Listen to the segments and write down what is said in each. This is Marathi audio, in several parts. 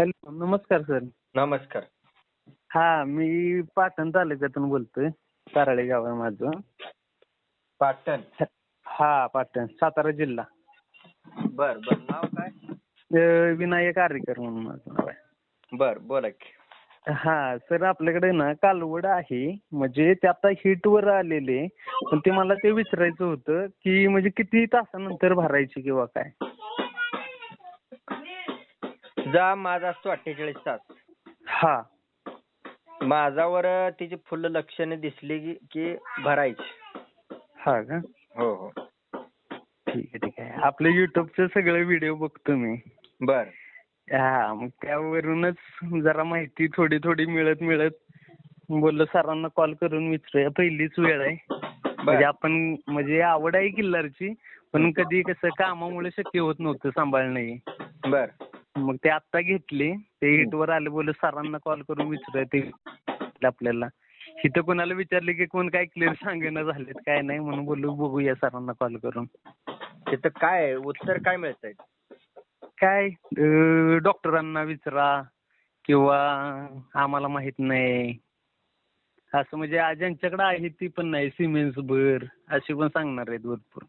हॅलो नमस्कार सर. नमस्कार. हा मी पाटण तालुक्यातून बोलतोय ताराळे गाव आहे माझं. पाटण? हा पाटण सातारा जिल्हा. बर बर नाव काय? अं, विनायक आरेकर म्हणून माझं नाव आहे. बर बोला की. हा सर आपल्याकडे ना कालवड आहे म्हणजे ते आता हिटवर आलेले पण ते मला ते विचारायचं होतं की म्हणजे किती तासानंतर भरायची किंवा काय? जा माझा असतो अठ्ठेचाळीस तास. हा. माझावर तिची फुल लक्षणे दिसली की की भरायची. हा का? हो हो. ठीक आहे ठीक आहे. आपले युट्यूबचे सगळे व्हिडिओ बघतो मी. बर. हा मग त्यावरूनच जरा माहिती थोडी थोडी मिळत मिळत. बोललो सरांना कॉल करून विचारूया. पहिलीच वेळ आहे. म्हणजे आपण म्हणजे आवड आहे किल्लारची पण कधी कसं कामामुळे शक्य होत नव्हतं सांभाळणं हे. बर. मग ते आत्ता घेतले ते हिटवर आले बोललो सरांना कॉल करून विचारूया ते आपल्याला. इथं कोणाला विचारले की कोण काय क्लिअर सांगेना झालेत काय नाही म्हणून बोललो बघूया सरांना कॉल करून. तिथं काय? उत्तर काय मिळतंय? काय? डॉक्टरांना विचारा किंवा आम्हाला माहीत नाही. असं म्हणजे ज्यांच्याकडे आहे ती पण नाही सिमेंस भर अशी पण सांगणार आहेत भरपूर.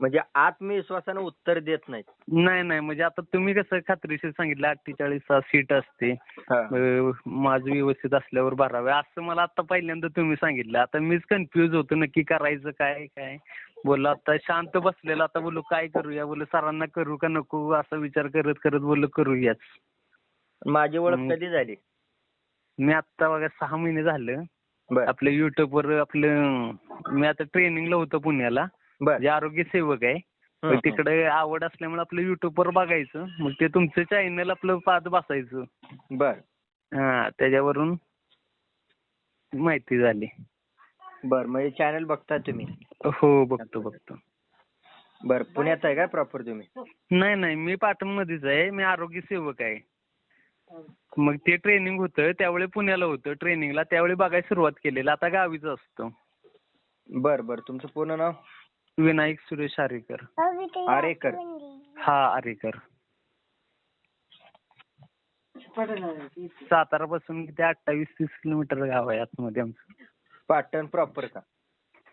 म्हणजे आत्मविश्वासानं उत्तर देत नाहीत. नाही नाही म्हणजे आता तुम्ही कसं खात्रीशीर सांगितलं अठ्ठेचाळीस तास सीट असते. हा. अं, माझं व्यवस्थित असल्यावर भरावे असं मला आता पहिल्यांदा तुम्ही सांगितलं. आता मीच कन्फ्युज होतो नक्की करायचं काय काय? बोललो आता शांत बसलेलं आता बोललो काय करूया? बोललो सरांना करू का नको? असा विचार करत करत बोललो करूयाच. माझी ओळख हम्म. कधी झाली? मी आता बघा सहा महिने झालं. बर. आपलं युट्यूबवर आपलं मी आता ट्रेनिंगला होतो पुण्याला. जे आरोग्य सेवक आहे. मग तिकडे आवड असल्यामुळे आपलं युट्यूबवर बघायचं. मग ते तुमचं चॅनल आपलं पाहत बसायचं. बर. हा त्याच्यावरून माहिती झाली. बर म्हणजे चॅनल बघता तुम्ही? हो बघतो बघतो. बर पुण्यात आहे काय प्रॉपर तुम्ही? नाही नाही मी पाटणमध्येच आहे. मी आरोग्य सेवक आहे. मग ते ट्रेनिंग होतं. त्यावेळी पुण्याला होतं ट्रेनिंगला त्यावेळी बघायला सुरुवात केलेली. आता गावीच असतो. बर बर. तुमचं पूर्ण नाव? विनायक सुरेश आरेकर. आरेकर हा आरेकर. सातारा पासून किती अठ्ठावीस तीस किलोमीटर गाव आहे आतमध्ये आमचं. पाटण प्रॉपर का?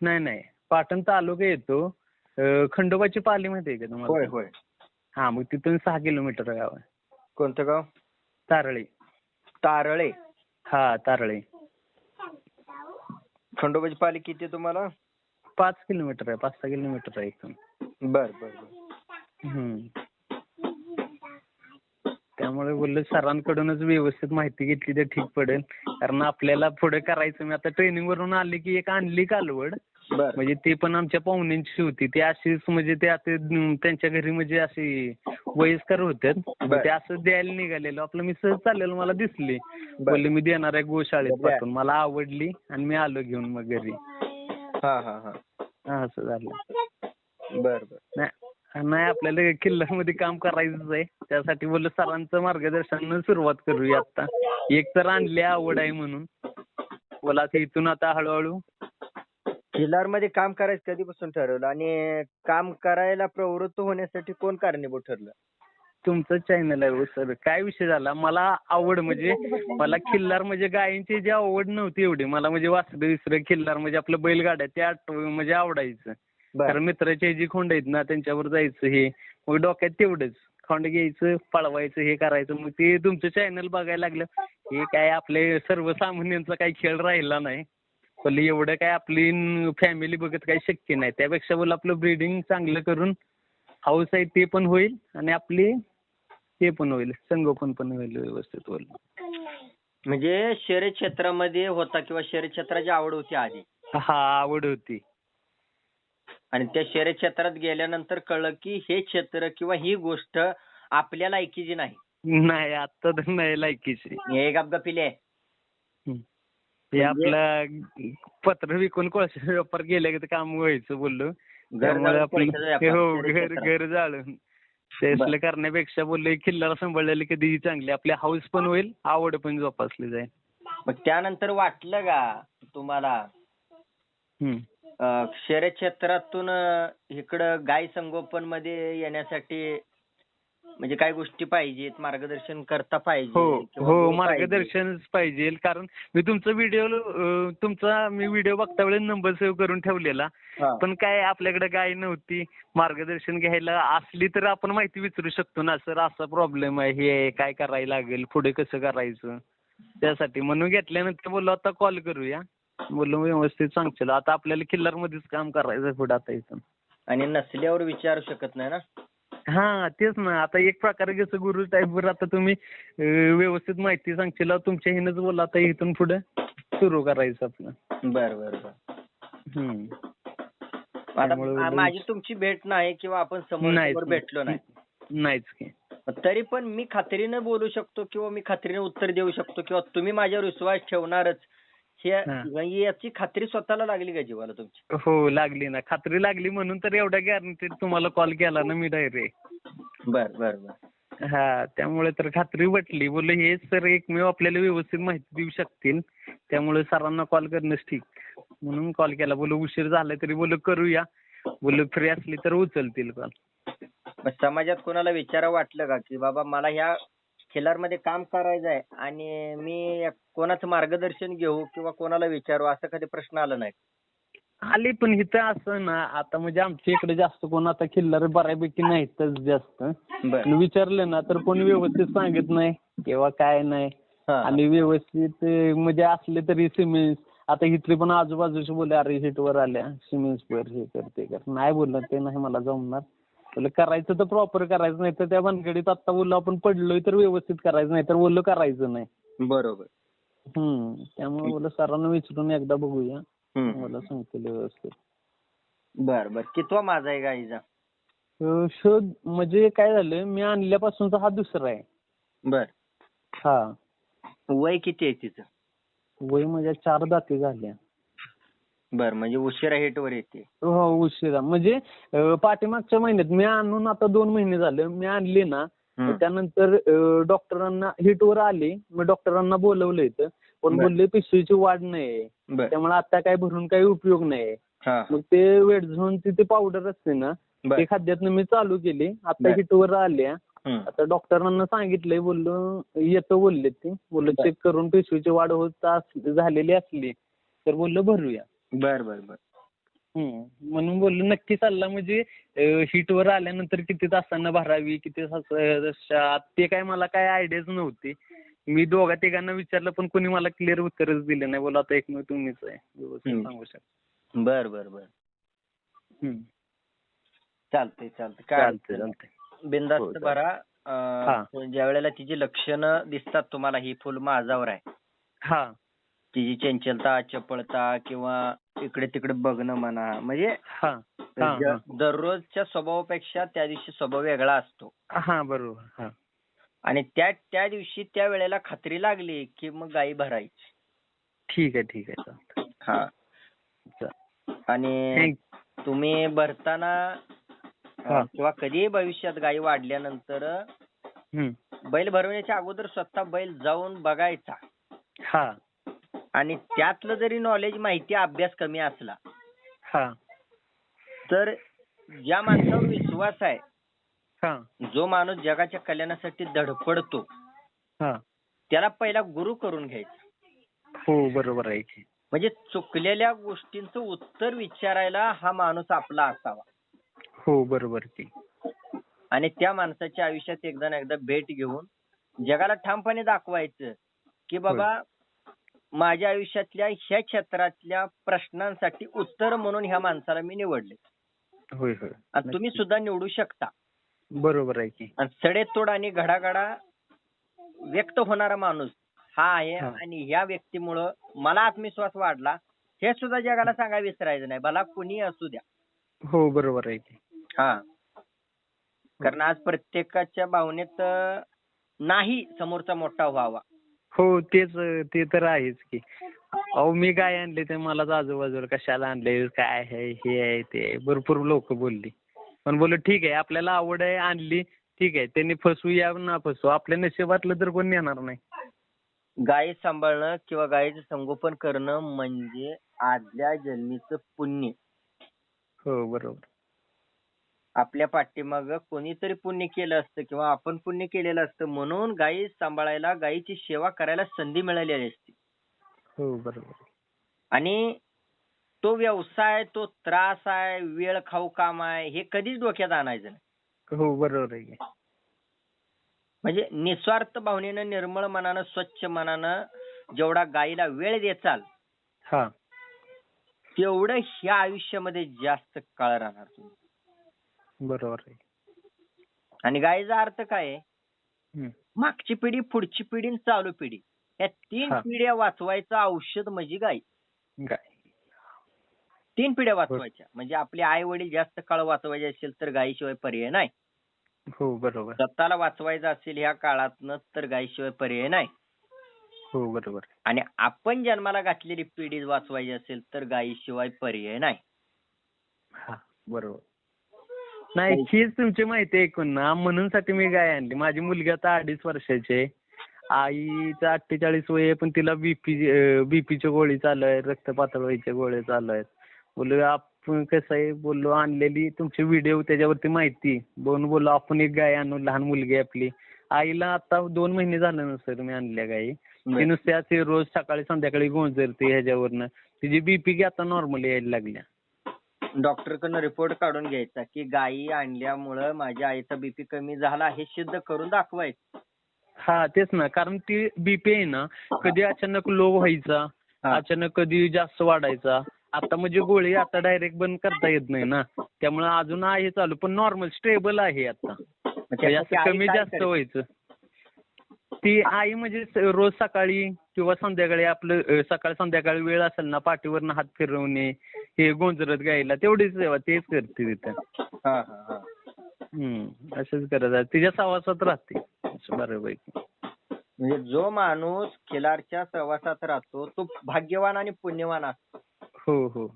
नाही नाही. पाटण तालुका येतो. अं, खंडोबाची पाली माहिती आहे का होय तुम्हाला? होय हा मग तिथून सहा किलोमीटर गाव आहे. कोणतं गाव? तारळी. तारळे. हा तारळी. खंडोबाची पाली किती आहे तुम्हाला? पाच किलोमीटर आहे पाच सहा किलोमीटर आहे इथून. बर बर हम्म. त्यामुळे बोललो सरांकडूनच व्यवस्थित माहिती घेतली तर ठीक पडेल. कारण आपल्याला पुढे करायचं मी आता ट्रेनिंग वरून आली की एक आणली कालवड. बर. म्हणजे ते पण आमच्या पाहुण्यांची होती. ते अशीच म्हणजे ते आता अं, त्यांच्या घरी म्हणजे अशी वयस्कर होते बर. ते असं द्यायला निघालेलो. आपलं मी सहज चाललेलो मला दिसली. बोलले मी देणार आहे गोशाळेत बर. पाठवून. मला आवडली आणि मी आलो घेऊन मग घरी. असं झालं. बर बर. नाही नाही आपल्याला किल्ल्यामध्ये काम करायचंच आहे. त्यासाठी बोललो सरांचं मार्गदर्शनानं सुरुवात करूया आता. एक तर आणली आवड आहे म्हणून. बोला आता इथून आता हळूहळू. खिलारमध्ये काम करायचं कधीपासून ठरवलं? आणि काम करायला प्रवृत्त होण्यासाठी कोण कारणीभूत ठरलं? तुमचं चॅनल आहे हो सर काय विषय झाला? मला आवड म्हणजे मला खिल्लार म्हणजे गायींची जी आवड नव्हती एवढी. मला म्हणजे वासरं विसरं खिल्लार म्हणजे आपलं बैलगाड्या ते आठ म्हणजे आवडायचं. कारण मित्राचे जी खोंड आहेत ना त्यांच्यावर जायचं हे. मग डोक्यात तेवढंच. खोंड घ्यायचं पळवायचं हे करायचं. मग ते तुमचं चॅनल बघायला लागलं. हे काय आपले सर्वसामान्यांचा काही खेळ राहिला नाही. पण एवढं काय आपली फॅमिली बघत काही शक्य नाही. त्यापेक्षा बोल आपलं ब्रीडिंग चांगलं करून हाऊस आहे ते पण होईल आणि आपली ते पण होईल संगोपन पण होईल व्यवस्थित होईल. म्हणजे शहरी क्षेत्रामध्ये होता किंवा शहरी क्षेत्राची आवड होती आधी? हा आवड होती. आणि त्या शहरी क्षेत्रात गेल्यानंतर कळलं की हे क्षेत्र किंवा ही गोष्ट आपल्या लायकीची नाही. नाही आता तर नाही लायकीची. हे गपगपिले हम्म. हे आपलं पत्र विकून कोळशा व्यापार गेल्या की ते काम व्हायचं बोललो. घर हो. घर जाळून. ते असलं करण्यापेक्षा बोललो किल्ल्याला सांभाळलेली कधी चांगली. आपली हाऊस पण होईल आवड पण जोपासली जाईल. मग त्यानंतर वाटलं का तुम्हाला? हम्म. अं, शहरी क्षेत्रातून इकडं गाय संगोपनमध्ये येण्यासाठी म्हणजे काय गोष्टी पाहिजेत मार्गदर्शन करता पाहिजे हो हो. मार्गदर्शन पाहिजे कारण मी तुमचा व्हिडिओ तुमचा मी व्हिडिओ बघता वेळेस नंबर सेव्ह करून ठेवलेला. पण काय आपल्याकडे काय नव्हती. मार्गदर्शन घ्यायला असली तर आपण माहिती विचारू शकतो ना सर असा प्रॉब्लेम आहे हे काय करायला लागेल पुढे कसं करायचं? त्यासाठी. म्हणून घेतल्यानंतर बोललो आता कॉल करूया. बोललो व्यवस्थित सांगशील आता आपल्याला किल्लार मध्येच काम करायचं पुढे आता इथून आणि नसल्यावर विचारू शकत नाही ना? हा तेच ना. आता एक प्रकारे कसं गुरु टाईपवर आता तुम्ही व्यवस्थित माहिती सांगशील तुमच्या हिनच बोला आता इथून पुढे सुरू करायचं आपलं. बर बर बर. आता माझी तुमची भेट नाही किंवा आपण समोर भेटलो नाही. नाहीच की. तरी पण मी खात्रीने बोलू शकतो किंवा मी खात्रीने उत्तर देऊ शकतो किंवा तुम्ही माझ्यावर विश्वास ठेवणारच. हे हा. याची खात्री स्वतःला लागली का जीवाला तुमची? हो लागली ना. खात्री लागली म्हणून तर एवढ्या गॅरंटीड तुम्हाला कॉल केला ना मी डायरेक्ट बर बर बर. हा त्यामुळे तर खात्री वाटली बोललो हे सर एकमेव आपल्याला व्यवस्थित माहिती देऊ शकतील. त्यामुळे सरांना कॉल करणंच ठीक. म्हणून कॉल केला. बोललो उशीर झाला तरी बोललो करूया. बोललो फ्री असली तर उचलतील कॉल समाजात कोणाला विचारा वाटलं का? की बाबा मला ह्या खिलारमध्ये काम करायचं आहे आणि मी कोणाचं मार्गदर्शन घेऊ किंवा कोणाला विचारू असं कधी प्रश्न आला नाही. आले पण इथं असं ना आता म्हणजे आमच्या इकडे जास्त कोण आता खिल्लार बऱ्यापैकी नाहीतच जास्त. बर. विचारलं ना तर कोणी व्यवस्थित सांगत नाही किंवा काय नाही. हा. आणि व्यवस्थित अं, म्हणजे असले तरी सिमेंट आता इथले पण आजूबाजूचे बोलले अरे हिटवर आल्या. सिमेंट वर हे कर ते कर नाही बोललं ते नाही मला जमणार. बोललं करायचं तर प्रॉपर करायचं नाही तर त्या भानगडीत आता बोललो आपण पडलोय तर व्यवस्थित करायचं नाही तर बोललो करायचं नाही. बरोबर. हम्म त्यामुळे बोललं सरांना विचारून एकदा बघूया. मला सांगतील व्यवस्थित. बर बर. कितवा माझा आहे गाईचा? शोध म्हणजे काय झालं मी आणल्यापासूनचा हा दुसरा आहे. बर. हा. वय किती आहे तिचं? वय म्हणजे चार दाती झाल्या. बर म्हणजे उशिरा हिटवर येते. हो उशिरा. म्हणजे पाठीमागच्या महिन्यात मी आणून आता दोन महिने झाले. मी आणली ना. त्यानंतर डॉक्टरांना हिटवर आली. मग डॉक्टरांना बोलवलं इथं. पण. बोलले पिशवीची वाढ नाही त्यामुळे आता काय भरून काही उपयोग नाही मग ते वेट झोन तिथे पावडर असते ना ते खाद्यातनं मी चालू केली. आता. हिटवर आल्या. आता डॉक्टरांना सांगितलंय बोललो येतो बोलले ते. बोललो. चेक करून पिशवीची वाढ होत झालेली असली तर बोललो भरूया. बर बर बर. हम्म. म्हणून बोललो नक्की चालला म्हणजे हीटवर आल्यानंतर किती तासांना भरावी किती ते काय मला काय आयडियाच नव्हती. मी दोघा तिघांना विचारलं पण कोणी मला क्लिअर उत्तरच दिलं नाही. बोला आता एकमेव तुम्हीच आहे. व्यवस्थित. सांगू शकता. बर बर बर. हम्म. चालतंय चालतंय. काय चालतंय. चालतंय. चालेल. भरा. ज्या वेळेला तिची लक्षणं दिसतात तुम्हाला ही फुल माझावर आहे. हा. तिची चंचलता चपळता किंवा इकडे तिकडे बघणं म्हणा. म्हणजे हा हा दररोजच्या स्वभावापेक्षा त्या दिवशी स्वभाव वेगळा असतो. हा बरोबर हा. आणि त्या त्या दिवशी त्या वेळेला खात्री लागली की मग गाई भरायची. ठीक आहे ठीक आहे चालतंय. हा. आणि Thank- तुम्ही भरताना हा. अं, किंवा कधीही भविष्यात गाई वाढल्यानंतर हम्म. बैल भरवण्याच्या अगोदर स्वतः बैल जाऊन बघायचा. हा. आणि त्यातलं जरी नॉलेज माहिती अभ्यास कमी असला हा. तर ज्या माणसावर विश्वास आहे हा. जो माणूस जगाच्या कल्याणासाठी धडपडतो हा. त्याला पहिला गुरु करून घ्यायचा. हो बरोबर आहे की. म्हणजे चुकलेल्या गोष्टींचं उत्तर विचारायला हा माणूस आपला असावा. हो बरोबर की. आणि त्या माणसाच्या आयुष्यात एकदा ना एकदा भेट घेऊन जगाला ठामपणे दाखवायचं की बाबा माझ्या आयुष्यातल्या ह्या क्षेत्रातल्या प्रश्नांसाठी उत्तर म्हणून ह्या माणसाला मी निवडले. होय होय. आणि तुम्ही. सुद्धा निवडू शकता. बरोबर आहे की. आणि सडेतोड आणि घडाघडा व्यक्त होणारा माणूस हा आहे. आणि ह्या व्यक्तीमुळं मला आत्मविश्वास वाढला. हे सुद्धा जगाला सांगा विसरायचं नाही. भला कुणी असू द्या. हो बरोबर आहे की. हा. कारण आज प्रत्येकाच्या भावनेत नाही समोरचा मोठा व्हावा. हो तेच ते तर आहेच की. अहो मी काय आणले ते? मलाच आजूबाजूला कशाला आणले? काय आहे? हे आहे ते आहे. भरपूर लोक बोलली. पण बोललो ठीक आहे आपल्याला आवड आहे आणली. ठीक आहे त्यांनी फसवू या ना फसवू. आपल्या नशिबातलं तर कोण येणार नाही. गाय सांभाळणं किंवा गायीचं संगोपन करणं म्हणजे आदल्या जन्मीचं पुण्य. हो बरोबर. आपल्या पाठीमाग कोणीतरी पुण्य केलं असतं किंवा आपण पुण्य केलेलं असतं म्हणून गायी सांभाळायला गायीची सेवा करायला संधी मिळालेली असते. हो बरोबर. आणि तो व्यवसाय तो त्रास आहे वेळ खाऊ काम आहे हे कधीच डोक्यात आणायचं नाही. हो बरोबर आहे. म्हणजे निस्वार्थ भावनेनं निर्मळ मनानं स्वच्छ मनानं जेवढा गायीला वेळ देचाल हा. तेवढं ह्या आयुष्यामध्ये जास्त काळ राहणार तुम्ही. बरोबर आहे. आणि गायीचा अर्थ काय आहे. मागची पिढी पुढची पिढी आणि चालू पिढी. या तीन. पिढ्या वाचवायचं औषध म्हणजे गाय. तीन पिढ्या वाचवायच्या. म्हणजे आपले आई वडील जास्त काळ वाचवायचे असेल तर गायीशिवाय पर्याय नाही. हो बरोबर. स्वतःला वाचवायचं असेल ह्या काळातनं तर गायीशिवाय पर्याय नाही. हो बरोबर. आणि आपण जन्माला घातलेली पिढी वाचवायची असेल तर गायीशिवाय पर्याय नाही. हा बरोबर. नाही हीच तुमची माहिती ऐकून ना म्हणून साठी मी गाय आणली. माझी मुलगी आता अडीच वर्षाची आहे. आईचं अठ्ठेचाळीस वय आहे पण तिला बीपी बीपीच्या गोळी चालू आहेत रक्त पातळवायच्या गोळ्या चालू आहेत. बोललो आपण कसं आहे बोललो आणलेली तुमचे व्हिडिओ त्याच्यावरती माहिती. बोलून बोललो आपण एक गाय आणू लहान मुलगी आहे आपली. आईला आता दोन महिने झालं ना सर मी आणल्या गाई. ती नुसते असे रोज सकाळी संध्याकाळी गोंजरते ह्याच्यावरनं. तिची बीपी आता नॉर्मल यायला लागल्या. डॉक्टरकडनं रिपोर्ट काढून घ्यायचा की गायी आणल्यामुळं माझ्या आईचा बीपी कमी झाला हे सिद्ध करून दाखवायचं. हा तेच ना. कारण ती बीपी आहे ना कधी अचानक लो व्हायचा. अचानक कधी जास्त वाढायचा आता म्हणजे गोळी आता डायरेक्ट बंद करता येत नाही ना. त्यामुळे अजून आहे चालू पण नॉर्मल स्टेबल आहे आता. म्हणजे असं कमी जास्त? व्हायचं. ती आई म्हणजे रोज सकाळी किंवा संध्याकाळी आपलं सकाळ संध्याकाळी वेळ असेल ना पाठीवरनं हात फिरवणे हे गोंजरत गायला तेवढीच सेवा तेच करते तिथं हा हा हा. हम्म असंच करत आहे तिच्या सहवासात राहते असं बऱ्यापैकी. म्हणजे जो माणूस खिलारच्या सहवासात राहतो तो भाग्यवान आणि पुण्यवान असतो. हो हो.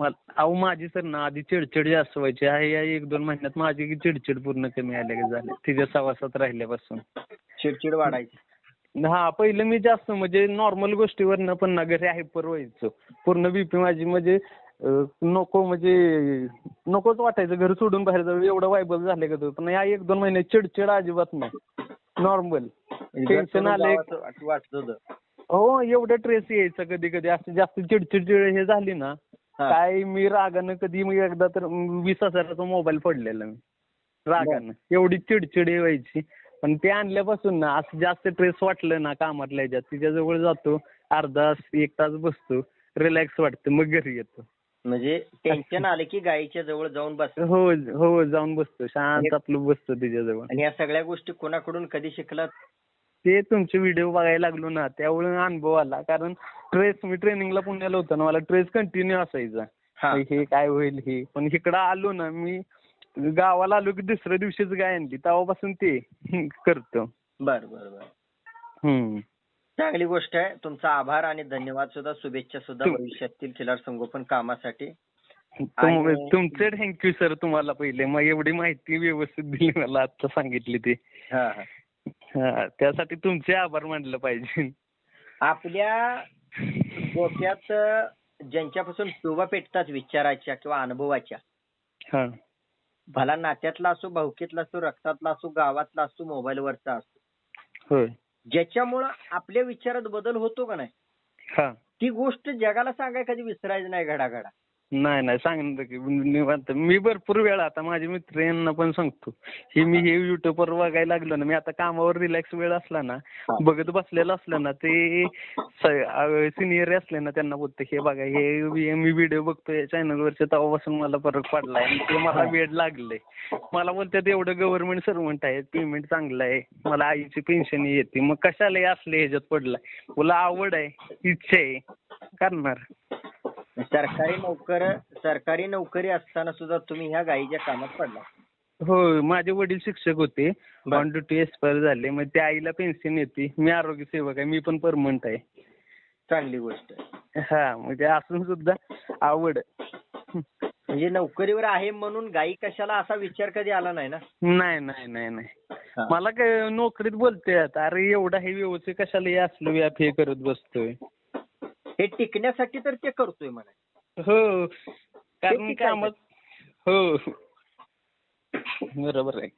अहो माझी सर ना आधी चिडचिड जास्त व्हायची. आहे या एक दोन महिन्यात माझी चिडचिड पूर्ण कमी आल्या की झाली. तिच्या सहवासात राहिल्यापासून. चिडचिड वाढायची. हा पहिलं मी जास्त म्हणजे नॉर्मल गोष्टीवरनं पण ना घरी हायपर व्हायचो. पूर्ण बीपी माझी म्हणजे नको म्हणजे नकोच वाटायचं घर सोडून बाहेर जाऊ. एवढं वायबल झालं का पण या एक दोन महिने चिडचिड अजिबात नाही. नॉर्मल टेन्शन आले वाटत वाटत होतं. हो एवढं ट्रेस यायचं कधी कधी. असं जास्त चिडचिड हे झाली ना. काय मी रागानं कधी मी एकदा तर वीस हजाराचा मोबाईल फोडलेला मी. रागानं. एवढी चिडचिड व्हायची. पण ते आणल्यापासून ना असं जास्त ट्रेस वाटलं ना कामातल्या ह्याच्यात. तिच्याजवळ जातो अर्धा तास एक तास बसतो. रिलॅक्स वाटतं. मग घरी येतो. म्हणजे टेन्शन आलं की गायीच्या जवळ जाऊन बस. हो हो जाऊन बसतो. शांत आपलं बसतो तिच्याजवळ. आणि या सगळ्या गोष्टी कोणाकडून कधी शिकलात? ते तुमचे व्हिडिओ बघायला लागलो ना त्यावेळी अनुभव आला. कारण ट्रेस मी ट्रेनिंगला पुण्याला होतो ना मला ट्रेस कंटिन्यू असायचा. हा हे काय होईल हे. पण इकडं आलो ना मी गावाला आलो की दुसऱ्या दिवशीच गाय आणली. तेव्हापासून ते करतो. बर बर बर. हम्म. चांगली गोष्ट आहे. तुमचा आभार आणि धन्यवाद सुद्धा. शुभेच्छा सुद्धा तुम- भविष्यातील खिलार संगोपन कामासाठी. तुम- आणि- तुमचे थँक्यू सर तुम्हाला पहिले. मग एवढी माहिती व्यवस्थित दिली मला. आता सांगितली ते. हा हा. हा, त्यासाठी तुमचे आभार मानलं पाहिजे. आपल्या डोक्यात ज्यांच्यापासून शोभा पेटतात विचाराच्या किंवा अनुभवाच्या. हा. भला नात्यातला असो भाऊकीतला असो रक्तातला असो गावातला असो मोबाईलवरचा असो. होय. ज्याच्यामुळं आपल्या विचारात बदल होतो का नाही? हा. ती गोष्ट जगाला सांगाय कधी विसरायचं नाही घडाघडा. नाही नाही सांगणार की निवांत. मी भरपूर वेळा आता माझे मित्र यांना पण सांगतो. हे मी हे युट्यूबवर बघायला लागलो ना मी आता कामावर रिलॅक्स वेळ असला ना. बघत बसलेलं असलं ना ते सिनियर असले ना त्यांना बोलतो हे बघा हे मी व्हिडिओ बघतोय चॅनलवरच्या तेव्हापासून मला फरक पडलाय. आणि ते मला वेळ लागलंय. मला बोलतात एवढं गव्हर्नमेंट सर्वंट आहे पेमेंट चांगलं आहे. मला आईची पेन्शन येते. मग कशाला असले ह्याच्यात पडलाय? तुला आवड आहे इच्छा आहे. करणार. सरकारी नोकर सरकारी नोकरी असताना सुद्धा तुम्ही ह्या गायीच्या कामात पडला. हो माझे वडील शिक्षक होते. ऑन ड्युटी एक्सपायर झाले. मग त्या आईला पेन्शन येते. मी आरोग्य सेवक आहे. मी पण परमनंट आहे. चांगली गोष्ट. हा म्हणजे असून सुद्धा आवड. म्हणजे नोकरीवर आहे म्हणून गायी कशाला असा विचार कधी आला नाही ना? नाही नाही नाही नाही. मला काय नोकरीत बोलते अरे एवढा हे व्यवस्थित कशाला हे असलं व्याप हे करत बसतोय? हे टिकण्यासाठी तर ते करतोय म्हणा. हो. कारण. कामात हो. बरोबर आहे.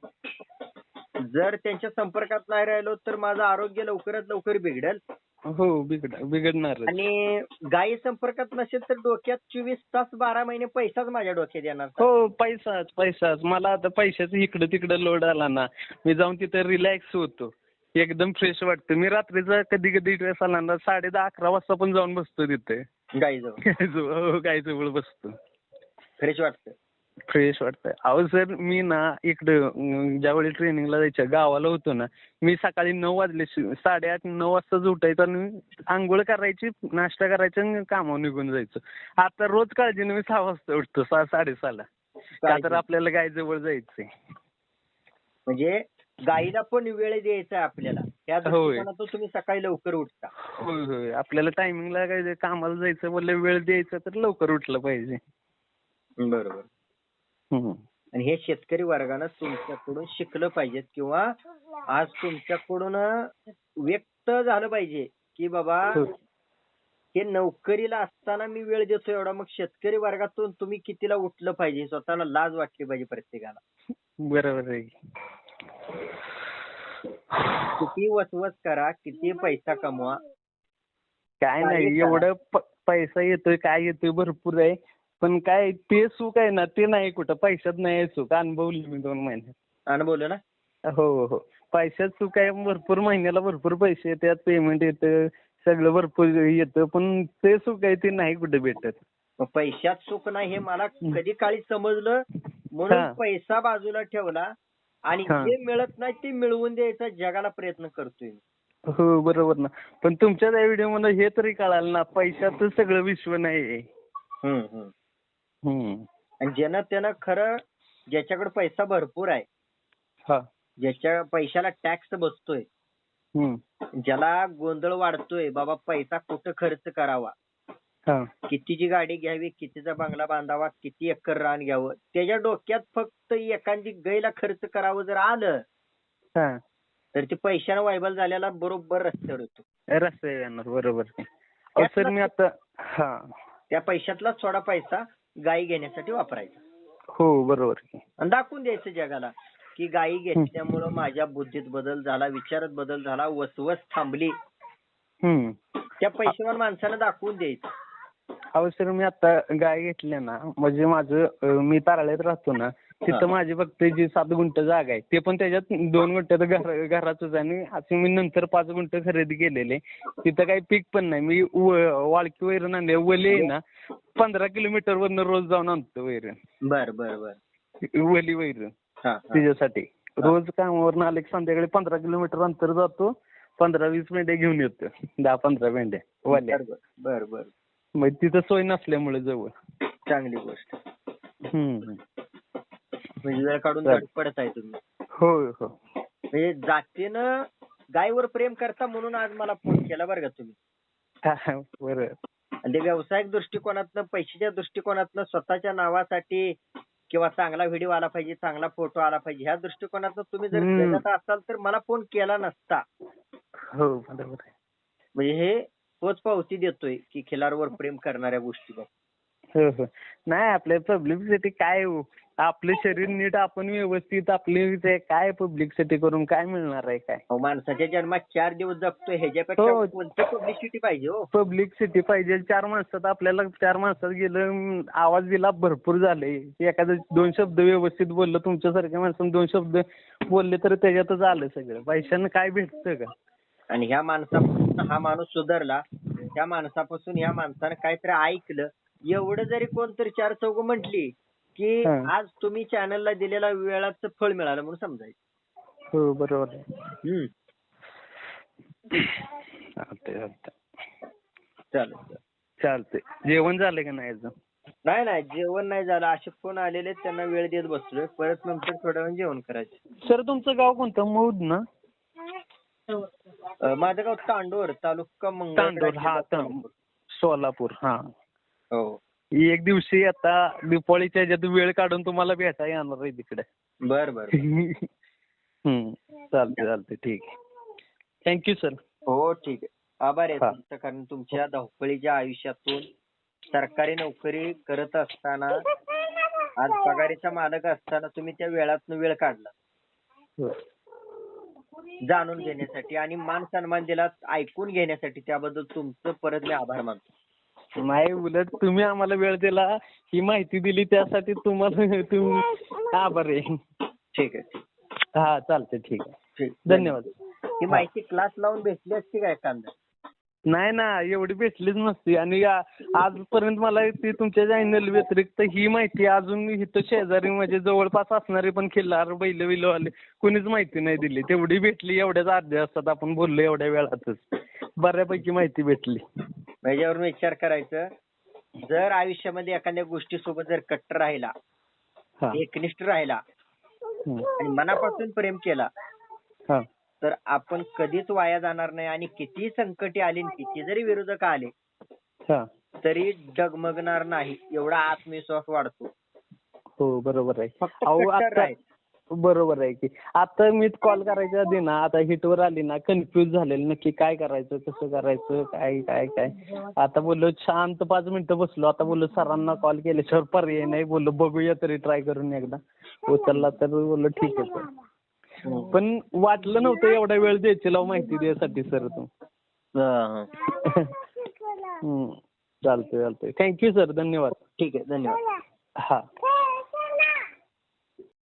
जर त्यांच्या संपर्कात नाही राहिलो तर माझं आरोग्य लवकरात लवकर बिघडेल. हो बिघड बिघडणार आणि गायी संपर्कात नसेल तर डोक्यात चोवीस तास बारा महिने पैसाच माझ्या डोक्यात येणार. हो पैसाच पैसाच. मला आता पैशाचं इकडं तिकडं लोड आला ना. मी जाऊन तिथं रिलॅक्स होतो. एकदम फ्रेश वाटतं मी रात्रीचा कधी कधी ना साडे दहा अकरा वाजता पण जाऊन बसतो तिथे. गाईजवळ. बसतो फ्रेश वाटतं फ्रेश वाटतंय. अहो सर मी ना इकडं ज्यावेळी ट्रेनिंगला जायचं गावाला होतो ना मी सकाळी नऊ वाजले साडेआठ नऊ वाजताच उठायचं आणि आंघोळ करायची नाश्ता करायचा आणि कामावर निघून जायचं. आता रोज काळजीने मी सहा वाजता उठतो सहा साडेसहाला. का तर आपल्याला गाय जवळ जायचंय. म्हणजे गाईला पण वेळ द्यायचा आहे आपल्याला. त्या. दृष्टिकोनातून तुम्ही सकाळी लवकर उठता. होय होय. आपल्याला टायमिंगला काय कामाला जायचं बोलले वेळ द्यायचा तर लवकर उठलं पाहिजे. बरोबर. आणि हे शेतकरी वर्गानं तुमच्याकडून शिकलं पाहिजे किंवा आज तुमच्याकडून व्यक्त झालं पाहिजे की बाबा हो. हे नोकरीला असताना मी वेळ देतो एवढा मग शेतकरी वर्गातून तुम्ही कितीला उठलं पाहिजे? स्वतःला लाज वाटली पाहिजे प्रत्येकाला. बरोबर आहे. किती वसवस करा किती पैसा कमवा. काय नाही. एवढं प- पैसा येतोय काय येतोय भरपूर आहे. पण काय ते सुख आहे ना ते नाही कुठं. पैशात नाही सुख. अनुभवली मी दोन महिन्यात अनुभवलं ना? हो हो पैशात सुख आहे भरपूर महिन्याला भरपूर पैसे येतात पेमेंट येतं सगळं भरपूर येतं पण ते सुख आहे ते नाही कुठे भेटत. मग पैशात सुख नाही हे मला कधी काळी समजलं. म्हणून हा. पैसा बाजूला ठेवला. आणि. जे मिळत नाही ते मिळवून द्यायचा जगाला प्रयत्न करतोय. हो बरोबर ना. पण तुमच्या त्या व्हिडिओमध्ये हे तरी कळालं ना पैशाचं सगळं विश्व नाही आणि ज्यानं त्यानं खरं ज्याच्याकडे पैसा भरपूर आहे हा. ज्याच्या पैशाला टॅक्स बसतोय ज्याला गोंधळ वाढतोय बाबा पैसा कुठं खर्च करावा? कितीची गाडी घ्यावी कितीचा बंगला बांधावा किती एकर रान घ्यावं त्याच्या डोक्यात फक्त एखादी गैला खर्च करावं जर आलं हा. तर ते पैशानं वायबल झालेला बरोबर रस्त्यावर येतो. रस्ते येणार बरोबर. अहो सर मी आता हा. त्या पैशातला थोडा पैसा गायी घेण्यासाठी वापरायचा. हो बरोबर. आणि दाखवून द्यायचं जगाला की गायी घेतल्यामुळं माझ्या बुद्धीत बदल झाला विचारात बदल झाला वसवस थांबली. हम्म. त्या पैशावर माणसानं दाखवून द्यायचं. अहो सर मी आता गाय घेतल्या ना म्हणजे माझं मी ताराळ्यात राहतो ना तिथं. माझी फक्त जी सात गुंठ जागा आहे ते पण त्याच्यात दोन गुंठ्यात घर घराचंच आहे आणि असं मी नंतर पाच गुंठ खरेदी केलेले तिथं काही पीक पण नाही. मी व- वाळकी वैरण आणले वली आहे ना पंधरा किलोमीटर वरनं रोज जाऊन आणतो वैरण. बर बर बर. वली वैरण. हा, हा. तिच्यासाठी. रोज कामावरनं आले की संध्याकाळी पंधरा किलोमीटर अंतर जातो पंधरा वीस मेंढ्या घेऊन येतो. दहा पंधरा मेंढ्या. वाल्या. बर बर बर. मग तिथं सोय नसल्यामुळे जवळ. चांगली गोष्ट. हम्म म्हणजे काढून चालेल. पडत आहे तुम्ही. हो हो. म्हणजे जातीनं गायीवर प्रेम करता म्हणून आज मला फोन केला बरं का तुम्ही. हा, बरं. आणि ते व्यावसायिक दृष्टिकोनातनं पैशाच्या दृष्टिकोनातनं स्वतःच्या नावासाठी किंवा चांगला व्हिडिओ आला पाहिजे चांगला फोटो आला पाहिजे ह्या दृष्टिकोनातनं तुम्ही जर हम्म. असाल तर मला फोन केला नसता. हो बरोबर आहे. म्हणजे हे तोच पावती देतोय की खिलारवर प्रेम करणाऱ्या गोष्टी हो हो. नाही आपल्या पब्लिकसाठी काय हो? आपलं शरीर नीट आपण व्यवस्थित आपले ते काय पब्लिकसाठी करून काय मिळणार आहे काय? अहो, माणसाच्या जन्मात चार दिवस जगतोय ह्याच्यापेक्षा हो. कोणती पब्लिसिटी पाहिजे हो? पब्लिकसिटी पाहिजे. चार माणसात आपल्याला चार माणसात गेलं अं, आवाज दिला भरपूर झाले. एखादं दोन शब्द व्यवस्थित बोललं तुमच्यासारख्या माणसानं दोन शब्द बोलले तर त्याच्यातच आलं सगळं. पैशानं काय भेटतं का? आणि ह्या माणसापासून हा माणूस सुधारला त्या माणसापासून ह्या माणसानं काहीतरी ऐकलं. एवढं जरी कोणतरी चार चौघ म्हटली की हा. आज तुम्ही चॅनलला दिलेल्या वेळाचं फळ मिळालं म्हणून समजायचं. हो बरोबर आहे. हम्म. चालतंय चालतंय. चालेल. चालतंय. जेवण झालं का नाही अजून? नाही नाही जेवण नाही झालं. असे फोन आलेले आहेत, त्यांना वेळ देत बसलोय. परत नंतर थोड्या वेळ जेवण करायचं. सर तुमचं गाव कोणतं? मौद ना? अं, माझं गाव तांडोर तालुका तांडूर हा सोलापूर. हा. हो. एक दिवशी आता दिपावळीच्या ह्याच्यात वेळ काढून तुम्हाला भेटा येणार आहे तिकडे. बर बर हम्म चालते चालते ठीक आहे. थँक्यू सर हो ठीक आहे. आभार आहे. तुमचं कारण तुमच्या धावपळीच्या आयुष्यातून सरकारी नोकरी करत असताना आज पगारीचा मालक असताना तुम्ही त्या वेळातनं वेळ काढला. हो. जाणून घेण्यासाठी आणि मान सन्मान दिला ऐकून घेण्यासाठी त्याबद्दल तुमचं परत मी आभार मानतो. नाही उलट तुम्ही आम्हाला वेळ दिला ही माहिती दिली त्यासाठी तुम्हाला तुम्ही आभार आहे. ठीक आहे ठीक. हा चालतंय ठीक आहे. ठीक. धन्यवाद. ही माहिती क्लास लावून भेटली असती का एखादा? नाही ना एवढी भेटलीच नसती. आणि आजपर्यंत मला ती तुमच्या चॅनल व्यतिरिक्त ही माहिती अजून इथं शेजारी म्हणजे जवळपास असणारे पण खिल्लार बैल बिलवाले कुणीच माहिती नाही दिली. तेवढी भेटली एवढ्याच अर्ध्या असतात आपण बोललो एवढ्या वेळातच. बऱ्यापैकी माहिती भेटली. याच्यावरून विचार करायचं. जर आयुष्यामध्ये एखाद्या गोष्टीसोबत जर कट्टर राहिला एकनिष्ठ राहिला. आणि मनापासून प्रेम केला हा. तर आपण कधीच वाया जाणार नाही आणि कितीही संकटे आली आणि किती जरी विरोधक आले हा. तरी डगमगणार नाही एवढा आत्मविश्वास वाढतो. हो बरोबर आहे. फक्त अहो कट्टर आता राहायचं. बरोबर आहे की आता मी कॉल करायच्या आधी ना आता हिटवर आली ना कन्फ्युज झालेलं नक्की काय करायचं कसं करायचं काय काय काय. आता बोललो शांत पाच मिनिटं बसलो आता बोललो सरांना कॉल केल्याशिवाय पर्याय नाही बोललो बघूया तरी ट्राय करून एकदा. उचलला तर बोललो ठीक आहे पण वाटलं नव्हतं एवढा वेळ द्यायची माहिती द्यायसाठी सर तू. हम्म. चालतंय चालतंय. थँक्यू सर धन्यवाद. ठीक आहे धन्यवाद. हा.